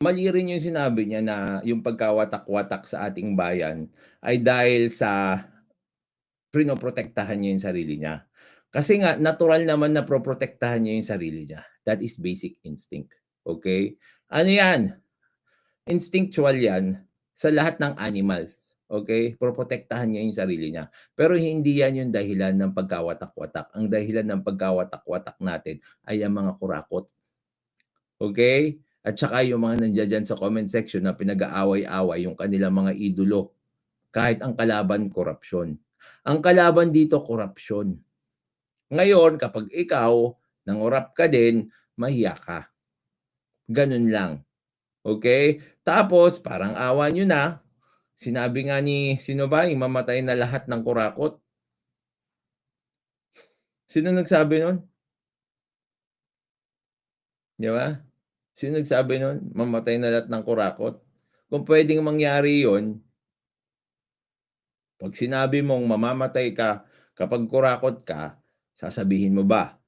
Mali rin yung sinabi niya na yung pagkawatak-watak sa ating bayan ay dahil sa pinoprotektahan niya yung sarili niya. Kasi nga natural naman na proprotektahan niya yung sarili niya. That is basic instinct. Okay? Ano yan? Instinctual yan sa lahat ng animals. Okay? Proprotektahan niya yung sarili niya. Pero hindi yan yung dahilan ng pagkawatak-watak. Ang dahilan ng pagkawatak-watak natin ay ang mga kurakot. Okay? At saka yung mga nandiyan sa comment section na pinag-aaway-away yung kanilang mga idolo. Kahit ang kalaban, korupsyon. Ang kalaban dito, korupsyon. Ngayon, kapag ikaw, nangurap ka din, mahiya ka. Ganun lang. Okay? Tapos, parang awa nyo na, sinabi nga ni, sino ba, yung mamatay na lahat ng kurakot? Sino nagsabi nun? Di ba? Sino nagsabi nun? Mamatay na lahat ng kurakot? Kung pwedeng mangyari yon pag sinabi mong mamamatay ka kapag kurakot ka, sasabihin mo ba,